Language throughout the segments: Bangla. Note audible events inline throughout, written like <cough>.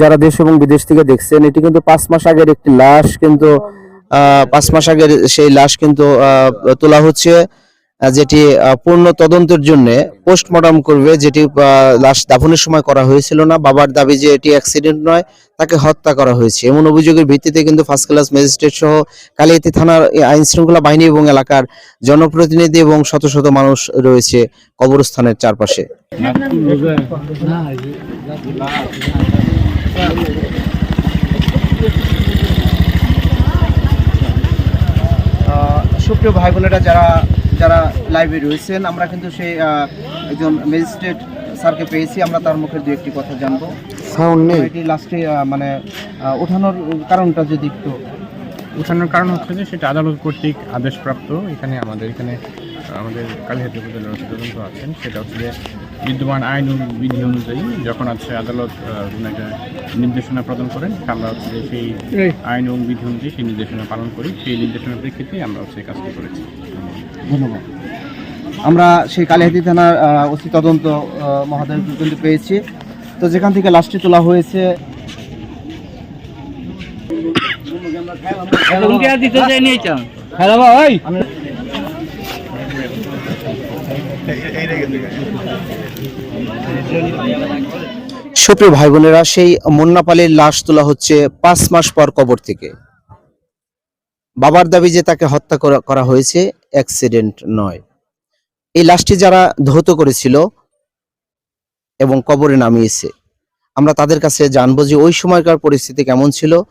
যারা দেশ এবং বিদেশ থেকে দেখছেন এটি কিন্তু পাঁচ মাস আগের একটি লাশ কিন্তু আহ, পাঁচ মাস আগের সেই লাশ কিন্তু আহ, তোলা হচ্ছে। যেটি পূর্ণ তদন্তের জন্য পোস্টমর্টম করবে, যেটি লাশ দাফনের সময় করা হয়েছিল না, বাবার দাবি যে এটি অ্যাক্সিডেন্ট নয়, তাকে হত্যা করা হয়েছে। এমন অভিযোগের ভিত্তিতে কিন্তু ফার্স্ট ক্লাস ম্যাজিস্ট্রেট সহ কালিয়াতি থানার আইন শৃঙ্খলা বাহিনী এবং এলাকার জনপ্রতিনিধি এবং শত শত মানুষ রয়েছে কবরস্থানের চারপাশে। সুপ্রিয় ভাই বোনেরা, যারা যারা লাইভে রয়েছেন আমরা কিন্তু সেই একজন ম্যাজিস্ট্রেট স্যারকে পেয়েছি আমরা তার মুখের দু একটি কথা জানব। সাউন্ড নেই। এটি লাস্টে মানে ওঠানোর কারণটা যদি একটু উঠানোর কারণ হচ্ছে যে সেটা আদালত কর্তৃক আদেশপ্রাপ্ত। এখানে আমাদের এখানে আমাদের কালীহাতি উপজেলার তদন্ত আছেন। সেটা হচ্ছে যে বিদ্যমান আইন বিধি অনুযায়ী যখন আছে আদালত একটা নির্দেশনা প্রদান করেন আমরা হচ্ছে যে সেই আইন ও বিধি অনুযায়ী সেই নির্দেশনা পালন করি। সেই নির্দেশনার প্রেক্ষিতে আমরা হচ্ছে এই কাজটি করেছি। ধন্যবাদ। আমরা সেই কালিহাতি থানার ওসি তদন্ত কিন্তু পেয়েছি। তো যেখান থেকে লাশটি তোলা হয়েছে, সুপ্রিয় ভাই বোনেরা, সেই মুন্নাপালের লাশ তোলা হচ্ছে পাঁচ মাস পর কবর থেকে। বাবার দাবি যে তাকে হত্যা করা- হয়েছে অ্যাক্সিডেন্ট নয়। এই লাশটি যারা ধৌত করেছিল এবং কবরে নামিয়েছে, আমরা তাদের কাছে জানব যে ওই সময়কার পরিস্থিতি কেমন ছিল।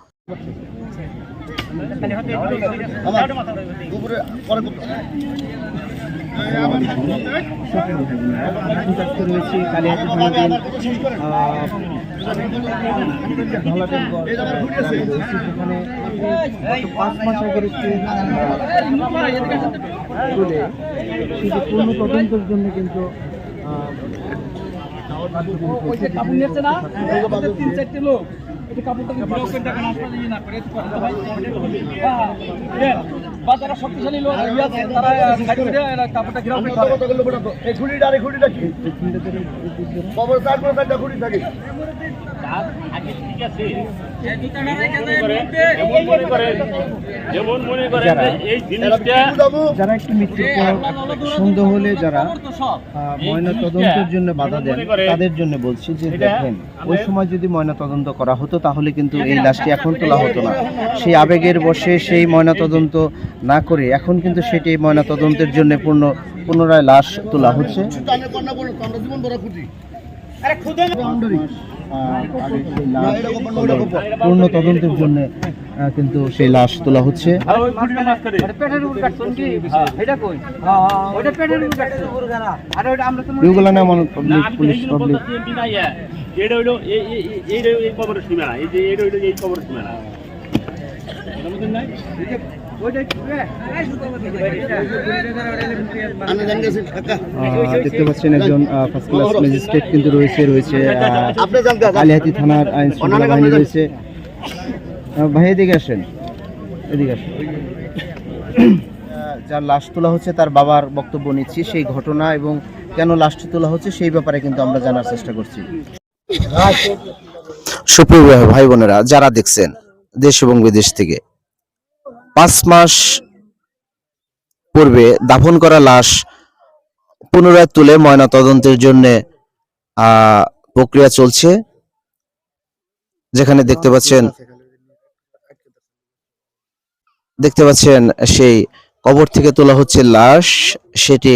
পাঁচ মাস আগের একটি পূর্ণ তদন্তের জন্য কিন্তু যারা শক্তিশালী লোক আছে, তারা সাইড করে যারা একটি মৃত্যুর পর সন্দেহ হলে যারা ময়না তদন্তের জন্য বাধা দেন তাদের জন্য বলছি যে দেখেন ওই সময় যদি ময়না তদন্ত করা হতো তাহলে কিন্তু এই লাশটি এখন তোলা হতো না। সেই আবেগের বসে সেই ময়না তদন্ত না করে এখন কিন্তু সেটি ময়না তদন্তের জন্য পূর্ণ পুনরায় লাশ তোলা হচ্ছে। পূর্ণ তদন্তের জন্য কিন্তু সেই লাশ তোলা হচ্ছে মানে পুলিশ পাবলিক এটা হইল এই এই এই এই কবরের সীমানা এই যে এটা হইল এই কবরের সীমানা দেখতে পাচ্ছেন একজন ফার্স্ট ক্লাস ম্যাজিস্ট্রেট কিন্তু রয়েছে রয়েছে আহ, কালিহাতি থানার আইন শৃঙ্খলা বাহিনী রয়েছে। ভাই এদিকে আসেন। এদিকে আসেন। যার লাশ তোলা হচ্ছে তার বাবার বক্তব্য নিচ্ছি সেই ঘটনা এবং কেন লাশটি তোলা হচ্ছে সেই ব্যাপারে কিন্তু আমরা জানার চেষ্টা করছি। সুপ্রিয় ভাই বোনেরা যারা দেখছেন দেশ এবং বিদেশ থেকে পাঁচ মাস পূর্বে দাফন করা লাশ পুনরায় তুলে ময়না তদন্তের জন্য প্রক্রিয়া চলছে, যেখানে দেখতে পাচ্ছেন দেখতে পাচ্ছেন সেই কবর থেকে তোলা হচ্ছে লাশ, সেটি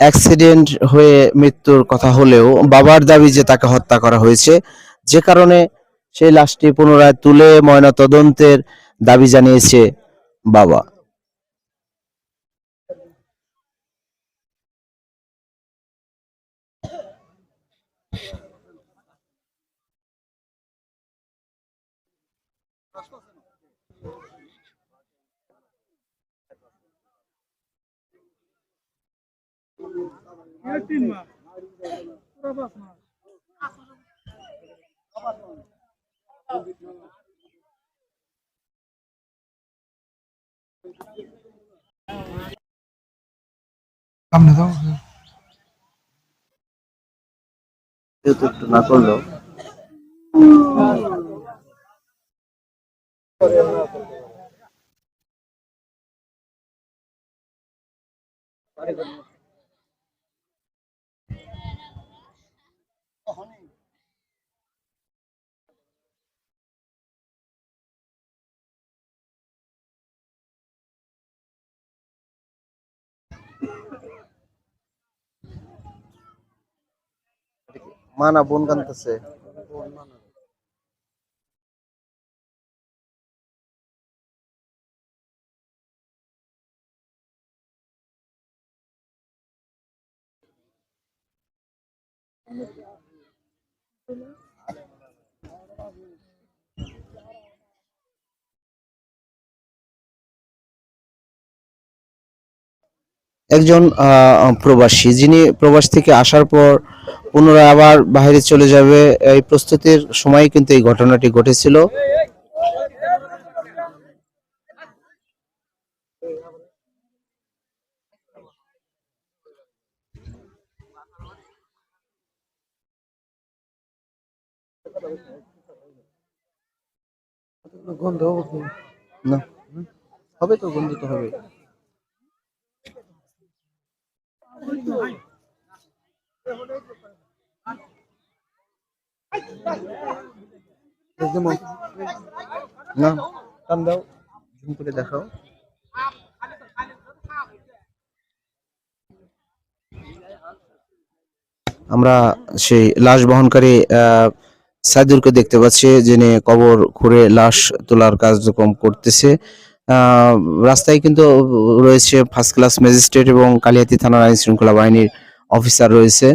অ্যাক্সিডেন্ট হয়ে মৃত্যুর কথা হলেও বাবার দাবি যে তাকে হত্যা করা হয়েছে, যে কারণে সেই লাশটি পুনরায় তুলে ময়না তদন্তের দাবি জানিয়েছে বাবা। সামনে দাও। একটু না করল না বোন কানতেছে একজন আহ, প্রবাসী। যিনি প্রবাস থেকে আসার পর পুনরায় আবার বাইরে চলে যাবে এই প্রস্তুতির সময় কিন্তু এই ঘটনাটি ঘটেছিল। না। হবে তো গন্ধ তো হবে। দেখাও আমরা সেই লাশ বহনকারী আহ, সাইদুরকে দেখতে পাচ্ছি যিনি কবর খুঁড়ে লাশ তোলার কার্যক্রম করতেছে। রাস্তায় কিন্তু রয়েছে ফার্স্ট ক্লাস ম্যাজিস্ট্রেট এবং কালিয়াতি থানার আইন শৃঙ্খলা বাহিনীর অফিসার রয়েছে।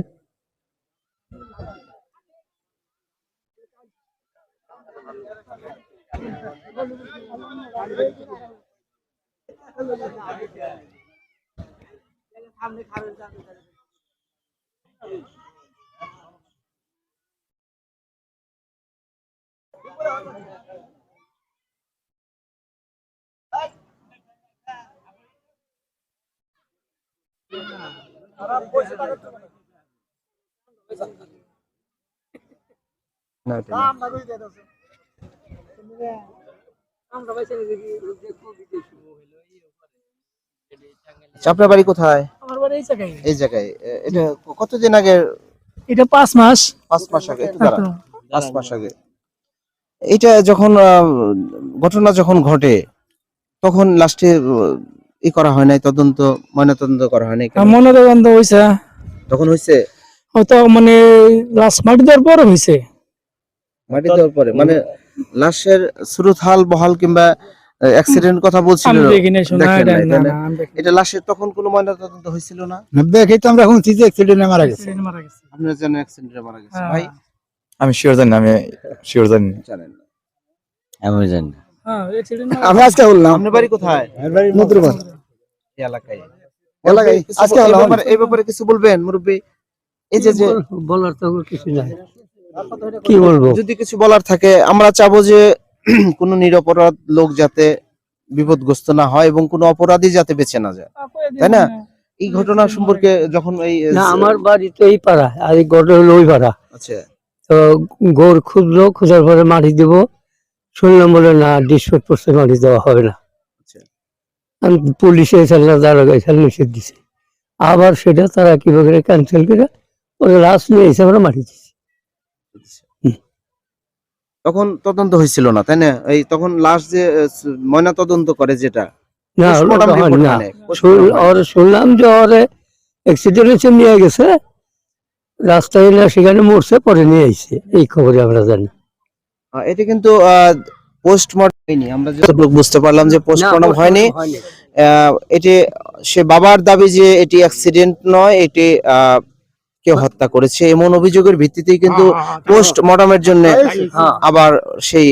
না, এটা আপনার বাড়ি কোথায়? আমার বাড়ি এই জায়গায়। এই জায়গায়। এটা কতদিন আগে? এটা পাঁচ মাস। পাঁচ মাস আগে পাঁচ মাস আগে। এটা যখন আহ, ঘটনা যখন ঘটে তখন লাস্টে ই করা হয় নাই তদন্ত ময়না তদন্ত করা হয় নাই কেন? মনে হয়েছে তখন হয়েছে হয়তো মানে লাস্ট মাটি দেওয়ার পরে হয়েছে মাটি দেওয়ার পরে মানে লাশের স্রোত হাল বহাল কিংবা অ্যাক্সিডেন্ট কথা বলছিল আমি এটা না না? না আমি লাশের তখন কোনো ময়না তদন্ত হয়েছিল না দেখি তো আমরা যে অ্যাক্সিডেন্টে মারা গেছে। মারা গেছে আপনার জানেন অ্যাক্সিডেন্টে মারা গেছে হ্যাঁ। ভাই আমি শিওর জানি না, আমি শিওর জানি না। জানেন না। হ্যাঁ accident আমি আজকে বললাম। আপনার বাড়ি কোথায়? মধুরবাদ এই এলাকায়। এলাকায়? আজকে বল- এই ব্যাপারে- কিছু বলবেন মুরব্বী? এই যে যে বলার তো কিছু নাই। কি বলব? যদি কিছু বলার থাকে আমরা চাবো যে <clears throat> কোনো নিরপরাধ লোক যাতে বিপদগ্রস্ত না হয় এবং কোনো অপরাধী যাতে বেঁচে না যায়। তাই না? এই ঘটনা সম্পর্কে যখন এই না আমার বাড়ি তো এই পাড়া আর এই গড় হলো ওই পাড়া। আচ্ছা। তো গোর খুঁজলো খোঁজার পরে মাটি দিব শুনলাম বলে না ডিসপোর্ট পড়ছে মাটি দেওয়া হবে না। আচ্ছা। আমি পুলিশে এসে দাঁড়া এখানে নিষেধ দিছে। আবার সেটা তারা কীভাবে ক্যান্সেল করে ওরা লাস্ট নিয়ে এসে আমরা মাটি দিচ্ছি তখন তদন্ত হয়েছিল না তাই না? এই তখন লাশ যে ময়না তদন্ত করে যেটা। না postmortem ওটা report না। আনে, postmortem শুন- হয়। ওরে শুনলাম যে ওরে অ্যাক্সিডেন্ট হয়েছে নিয়ে গেছে। রাস্তায় না সেখানে মরছে পরে নিয়ে আইছে। এই খবরে আমরা জানি। এটা কিন্তু পোস্টমর্টম হয়নি। আমরা যতটুকু বুঝতে পারলাম যে পোস্টমর্টম হয়নি। আহ, এটি সে বাবার দাবি যে এটি অ্যাক্সিডেন্ট নয় এটি আহ, কেউ হত্যা করেছে এমন অভিযোগের ভিত্তিতেই কিন্তু পোস্টমর্টমের জন্য হ্যাঁ। আবার সেই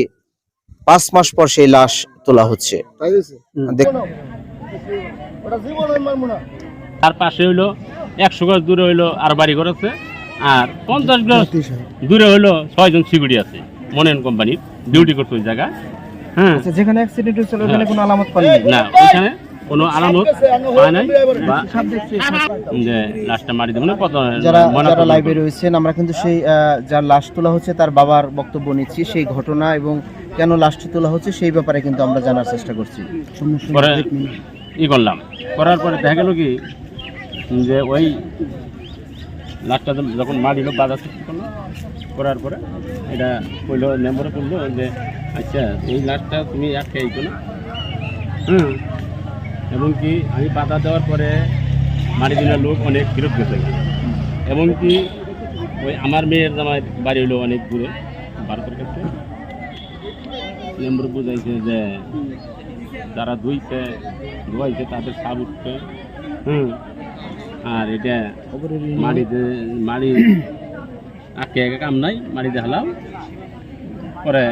পাঁচ মাস পর সেই লাশ তোলা হচ্ছে। তার পাশে হইল একশো গজ দূরে হইল আর বাড়ি ঘর আছে আর পঞ্চাশ গজ দূরে হইল ছয়জন সিকিউরিটি আছে। মনেন কোম্পানির ডিউটি করতে ওই জায়গা। হ্যাঁ। আচ্ছা, যেখানে অ্যাক্সিডেন্ট হয়েছিল ওখানে কোনো আলামত পাননি? না ওইখানে কোনো আলামত পায় নাই বা যে লাশটা মারি দেবো না কত যারা লাইভে রয়েছেন আমরা কিন্তু সেই যার লাশ তোলা হচ্ছে তার বাবার বক্তব্য নিচ্ছি সেই ঘটনা এবং কেন লাশটি তোলা হচ্ছে সেই ব্যাপারে কিন্তু আমরা জানার চেষ্টা করছি। পরে ই করলাম। করার পরে দেখা গেল কি যে ওই লাশটা যখন- মারিল করল করার পরে এটা কইলো মেম্বারে করল যে আচ্ছা এই লাশটা তুমি আটকে আইতো না? হুম। এমনকি আমি বাধা দেওয়ার পরে মারি দিনের লোক অনেক ফেরত গেছে এমনকি ওই আমার মেয়ের জামাই বাড়ি হলো অনেক দূরে ভারতের কাছে। মেম্বার বুঝাইছে যে যারা ধুইছে ধোয়াইছে তাদের সাপ উঠছে। হুম। আর এটা মাড়িতে মাড়ি আটকে একে কাম নাই মাড়ি দেখালাম। পরে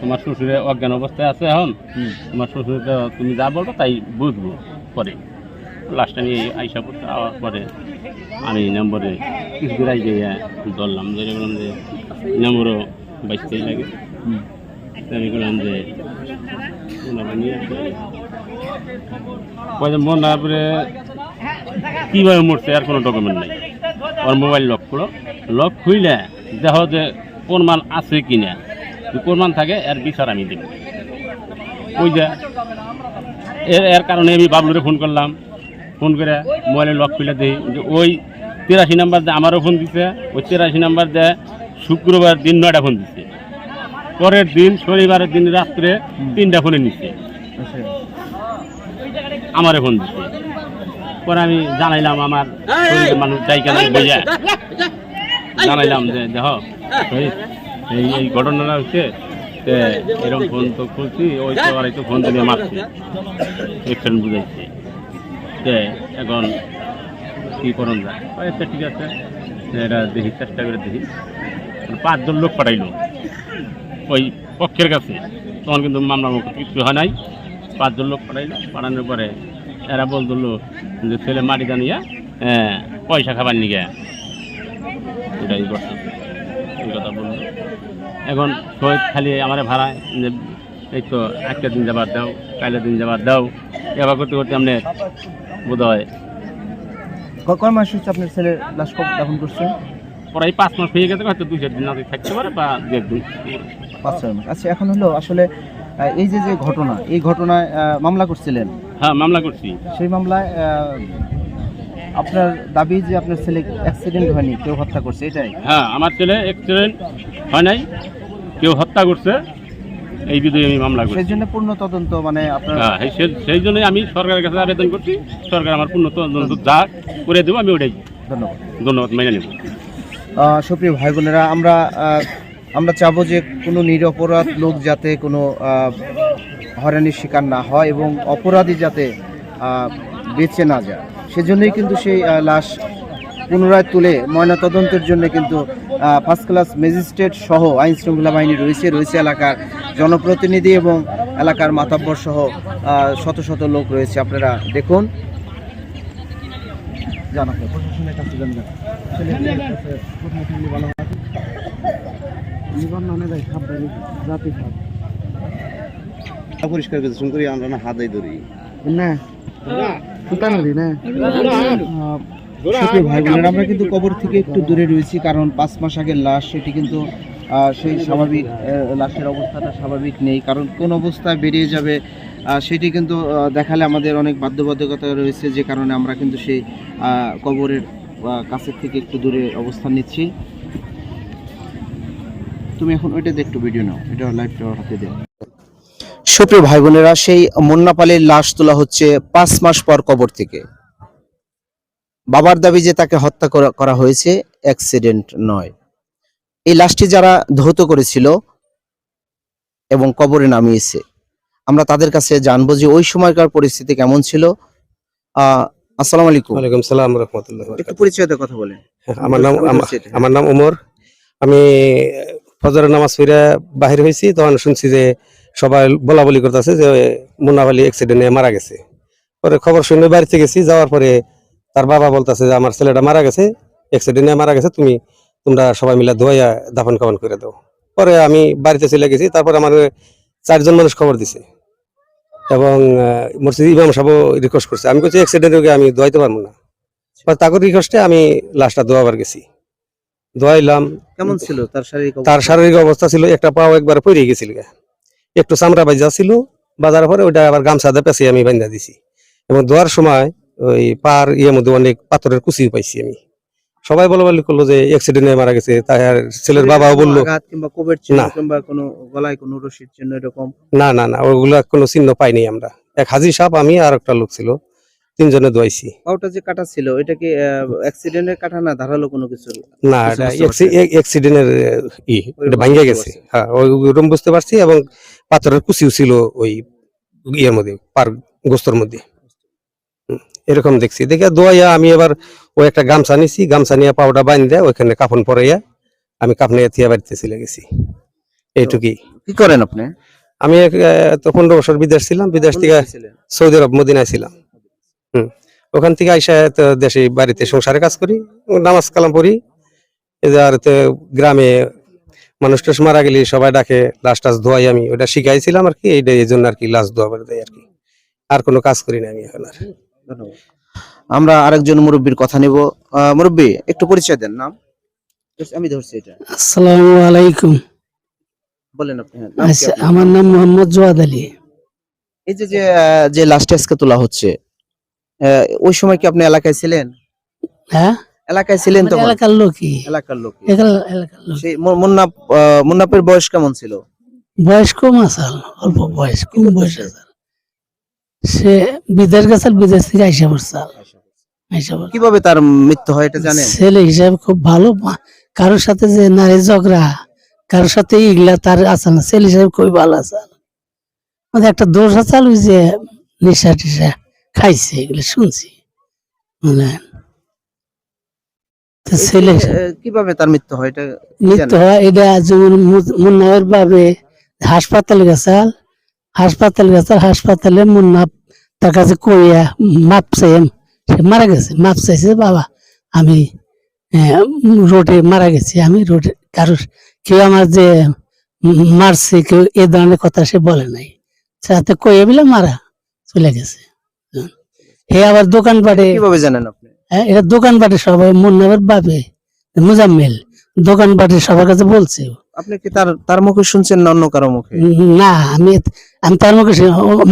তোমার শ্বশুরে অজ্ঞান অবস্থায় আছে এখন। তোমার শ্বশুর তো তুমি যা বলব তাই বুঝব পরে। লাস্টে নিয়ে আইসা পড়তে আওয়ার পরে আমি নম্বরে আই গিয়ে ধরলাম ধরে বললাম যে নম্বরও বাইশতেই লাগে। আমি বললাম যে পরে মন না করে কীভাবে মরছে আর কোনো ডকুমেন্ট নাই। ওর মোবাইল লক করো। লক খুইলে দেখো যে প্রমাণ আছে কিনা যদি প্রমাণ থাকে এর বিচার আমি দেব। ওই যে এর এর কারণে আমি বাবলুরে ফোন করলাম। ফোন করে মোবাইলে লক খুলে দিই। যে ওই তিরাশি নাম্বার দিয়ে আমারও ফোন দিছে ওই তিরাশি নাম্বার দিয়ে শুক্রবার দিন নয়টা ফোন দিছে। পরের দিন শনিবারের দিন রাত্রে তিনটা ফোনে নিচ্ছে আমারে ফোন দিচ্ছে পরে আমি জানাইলাম আমার মানুষ যাই কেন বুঝা জানাইলাম যে দেখ এই, এই- ঘটনাটা হচ্ছে এরকম ফোন তো খুলছি, ওই তো আর তো ফোন দিয়ে মারছি। এক্সিডেন্ট বুঝাইছি তে এখন কী করুন যায়। আচ্ছা ঠিক আছে এটা দেখি, চেষ্টা করে দেখি। পাঁচজন লোক পাঠাইলো। ওই পক্ষের কাছে। তখন কিন্তু মামলা কিছু হয় নাই। পাঁচজন লোক পাঠাইলো। পাঠানোর পরে এরা বলতো যে ছেলে মাটি জানিয়া পয়সা খাবার নিগে এটাই করছে। এই কথা বলল। এখন শহীদ খালি আমার ভাড়ায় যে এই তো একটা দিন যাবার দাও কাইলের দিন যাবার দাও এবার করতে করতে আপনার বোধ হয় কয় মাস হচ্ছে আপনার ছেলে লাশ দাফন করছেন প্রায় পাঁচ মাস হয়ে গেছে হয়তো দুই চার দিন আগে থাকতে পারে বা দু একদিন পাঁচ ছয় মাস। আচ্ছা এখন হলো আসলে এই যে যে ঘটনা এই ঘটনায় মামলা করছিলেন। হ্যাঁ মামলা করছি। সেই মামলায় আপনার দাবি যে আপনার ছেলে অ্যাক্সিডেন্ট হয়নি কেউ হত্যা করছে এটাই? হ্যাঁ আমার ছেলে অ্যাক্সিডেন্ট হয় নাই কেউ হত্যা করছে এই বিধে আমি মামলা করছি। সেই জন্য পূর্ণ তদন্ত মানে আপনার হ্যাঁ সেই জন্যই আমি সরকারের কাছে আবেদন করছি সরকার আমার পূর্ণ তদন্ত যা করে দেবো আমি ওটাই ধন্যবাদ। ধন্যবাদ মেনে নেব। সুপ্রিয় ভাই বোনেরা আমরা আমরা চাবো যে কোনো নিরপরাধ লোক যাতে কোনো হয়রানির শিকার না হয় এবং অপরাধী যাতে বেঁচে না যায়। সেজন্যই কিন্তু সেই লাশ পুনরায় তুলে ময়নাতদন্তের জন্য কিন্তু ফার্স্ট ক্লাস ম্যাজিস্ট্রেট সহ আইন শৃঙ্খলা বাহিনী রয়েছে রয়েছে এলাকার জনপ্রতিনিধি এবং এলাকার মাতাব্বর সহ শত শত লোক রয়েছে। আপনারা দেখুন। পরিষ্কার করি আমরা না হাতাই ধরি। না। সুপ্রিয় ভাই বোনেরা আমরা কিন্তু কবর থেকে একটু দূরে রয়েছি কারণ পাঁচ মাস আগের লাশ সেটি কিন্তু সেই স্বাভাবিক লাশের অবস্থাটা স্বাভাবিক নেই কারণ কোন অবস্থায় বেরিয়ে যাবে সেটি কিন্তু দেখালে আমাদের অনেক বাধ্যবাধকতা রয়েছে যে কারণে আমরা কিন্তু সেই কবরের কাছের থেকে একটু দূরে অবস্থান নিচ্ছি। তুমি এখন ওইটাতে একটু ভিডিও নাও এটা লাইভটা হাতে দেও। সুপ্রিয় ভাই বোনেরা সেই মুন্নাপালের লাশ তোলা হচ্ছে পাঁচ মাস পর কবর থেকে। বাবার দাবি যে তাকে হত্যা করা- হয়েছে অ্যাক্সিডেন্ট নয়। এই লাশটি যারা ধৌত করেছিল এবং কবরে নামিয়েছে আমরা তাদের কাছে জানব যে ওই সময়কার পরিস্থিতি কেমন ছিল। আহ আসসালামু আলাইকুম। ওয়ালাইকুম সালাম রহমতুল্লাহ একটু পরিচয় কথা বলেন। আমার নাম আমা- আমার নাম ওমর আমি ফজরের নামাজ ফিরে বাহির হয়েছি তখন শুনছি যে সবাই বলা বলি করতেছে যে মুন্নাবালি অ্যাক্সিডেন্টে মারা গেছে। পরে খবর শুনে বাড়িতে গেছি যাওয়ার পরে তার বাবা বলতেছে যে আমার ছেলেটা মারা গেছে অ্যাক্সিডেন্টে মারা গেছে তুমি তোমরা সবাই মিলে ধোয়া দাফন কাফন করে দাও। পরে আমি বাড়িতে চলে গেছি তারপরে আমার চারজন মানুষ খবর দিছে। এবং মসজিদ ইমাম সাহেব রিকোয়েস্ট করছে। আমি বলছি অ্যাক্সিডেন্ট রোগে আমি দোয়াইতে পারব না। পরে তাকে রিকোয়েস্টে আমি লাশটা দোয়াবার গেছি। দোয়াইলাম। কেমন ছিল তার শারীরিক তার অবস্থা? শারীরিক অবস্থা ছিল একটা পাও একবার পড়ে গেছিল গা। একটু চামড়া বাইজা ছিল বাজার পরে ওইটা আবার গামছা দিয়ে পেঁচিয়ে আমি বান্ধা দিছি। এবং দোয়ার সময় ওই পার ইয়ে মধ্যে অনেক পাথরের কুচি পাইছি আমি। সবাই বলা বলি করল যে অ্যাক্সিডেন্টে মারা গেছে তাই আর ছেলের বাবাও বলল কিংবা কোভিড চিহ্ন। কিংবা কোনো গলায় কোনো রশির চিহ্ন এরকম? না না না ওগুলা কোনো চিহ্ন পাইনি আমরা। এক হাজির সাপ আমি আর একটা লোক ছিল। তিনজনে দোয়াইছি পাউটা যে কাটা ছিল এটা কি অ্যাক্সিডেন্টের কাটা না ধারালো কোনো কিছু? না এটা। অ্যাক্সিডেন্টের ই এটা ভাঙ্গে গেছে। হ্যাঁ ওই ওরকম বুঝতে পারছি এবং পাথরের কুচিও ছিল ওই ইয়ের মধ্যে পার গোস্তর মধ্যে। এরকম দেখছি। দেখে দোয়াইয়া আমি এবার ওই একটা গামছা নিছি গামছা নিয়ে পাউডার বাঁধে ওইখানে কাফন পরাইয়া আমি কাফনে থিয়া বাড়িতে চলে গেছি। এইটুকুই। কি করেন আপনি? আমি তো পনেরো বছর বিদেশ ছিলাম বিদেশ থেকে সৌদি আরব মদিনায় ছিলাম। হুম। ওখান থেকে আইসা তো দেশে বাড়িতে সংসারে কাজ করি নামাজ কালাম পড়ি। এই আর তো গ্রামে মানুষ টাস মারা গেলে সবাই ডাকে লাশ টাস ধোয়াই আমি। ওটা শিখাইছিলাম আর কি এইটা এই জন্য আর কি লাশ ধোয়া দেয় আর কি। আর কোনো কাজ করি না আমি এখন আর। আমরা আরেকজন মুরব্বীর কথা নিব। আহ, মুরব্বী একটু পরিচয় দেন নাম। আমি ধরছি এটা। আসসালামু আলাইকুম। বলেন আপনি হ্যাঁ, আচ্ছা? আমার নাম মোহাম্মদ জোয়াদ আলী। এই যে যে আহ, যে লাস্ট আজকে তোলা হচ্ছে ওই সময় কি আপনি এলাকায় ছিলেন? হ্যাঁ? এলাকায় ছিলেন তো এলাকার লোকই। এলাকার লোক এলাকার লোক। সেই মু- মুন্নাপ আহ, মুন্নাপের বয়স কেমন ছিল? বয়স কম আসাল অল্প বয়স কম বয়স আসাল। সে বিদেশ গেছাল বিদেশ থেকে আইসা পড়ছাল কীভাবে তার মৃত্যু হয় এটা জানেন? ছেলে হিসাবে খুব ভালো কারোর সাথে যে নারী ঝগড়া কারোর সাথে ইগলা তার আছে না। ছেলে হিসাবে খুবই ভালো আছে আমাদের একটা দোষ আছে ওই যে নেশা টেশা খাইছে এগুলো শুনছি। মানে তো ছেলে কীভাবে তার মৃত্যু হয়? এটা মৃত্যু হয় এটা যেমন মু- মুন্নার হাসপাতালে গেছাল হাসপাতালে গেছাল হাসপাতালে মুন্না তার কাছে কইয়া মাপ চাইম সে মারা গেছে। মাপ চাইছে বাবা আমি রোডে মারা গেছি আমি রোডে কারোর কেউ আমার যে মারছে কেউ এ ধরনের কথা সে বলে নাই। সাথে কইয়া বিলে মারা চলে গেছে। হে আবার দোকানপাটে কীভাবে জানেন আপনি? হ্যাঁ এটা দোকানপাটে সবাই মুন্নাবার বাবে মুজাম্মেল। দোকানপাটে সবার কাছে বলছে। আপনি কি তার তার মুখে শুনছেন না অন্য কারও মুখে? না আমি আমি তার মুখে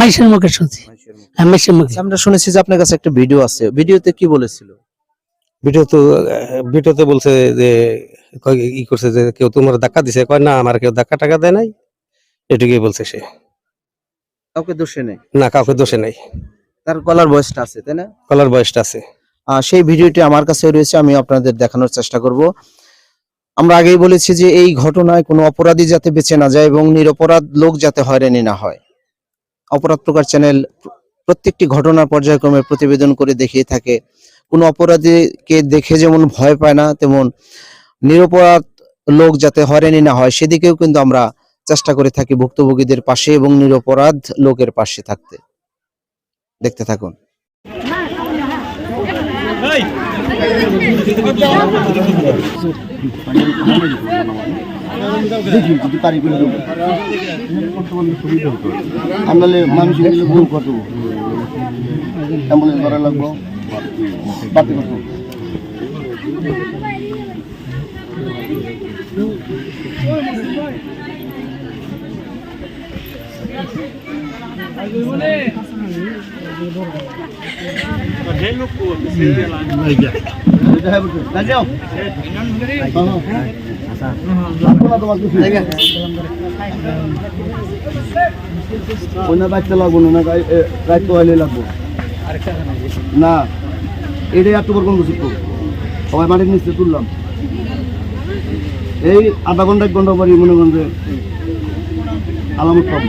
মাইশের মুখে শুনছি। আমি মাইশের মুখে। আচ্ছা, আমরা শুনেছি যে আপনার কাছে একটা ভিডিও আছে। ভিডিওতে কি বলেছিল? ভিডিও তো ভিডিওতে বলছে যে কয় ই করছে যে কেউ তোমার ধাক্কা দিছে। কয় না আমার কেউ ধাক্কা টাকা দেয় নাই। এটুকুই বলছে সে। কাউকে দোষে নেই? না কাউকে দোষে নাই। তার গলার বয়সটা আছে তাই না? কলার বয়সটা আছে। সেই ভিডিওটি আমার কাছে রয়েছে আমি আপনাদের দেখানোর চেষ্টা করব। আমরা আগেই বলেছি যে এই ঘটনায় কোনো অপরাধী যাতে বেঁচে না যায় এবং নিরপরাধ লোক যাতে হয়রানি না হয়। অপরাধ প্রকার চ্যানেল প্রত্যেকটি ঘটনার পর্যায়ক্রমে প্রতিবেদন করে দেখিয়ে থাকে। কোনো অপরাধীকে দেখে যেমন ভয় পায় না তেমন নিরপরাধ লোক যাতে হয়রানি না হয় সেদিকেও কিন্তু আমরা চেষ্টা করে থাকি ভুক্তভোগীদের পাশে এবং নিরপরাধ লোকের পাশে থাকতে। দেখতে থাকুন। আমনালে মানুষ ভুল অ্যাম্বুলেন্স লাগবো লাগবো না রাইত হইলে লাগবো না এটাই এত বড় গন্ধ শিখব সবাই মাটির নিচে তুললাম। এই আধা ঘণ্টা এক ঘণ্টা পরে মনে করেন যে আলামত পাবো।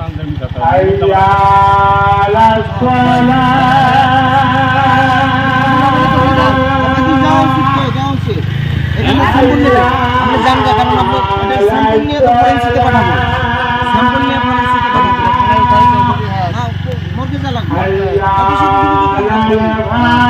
যান না সদর হাসপাতালে যান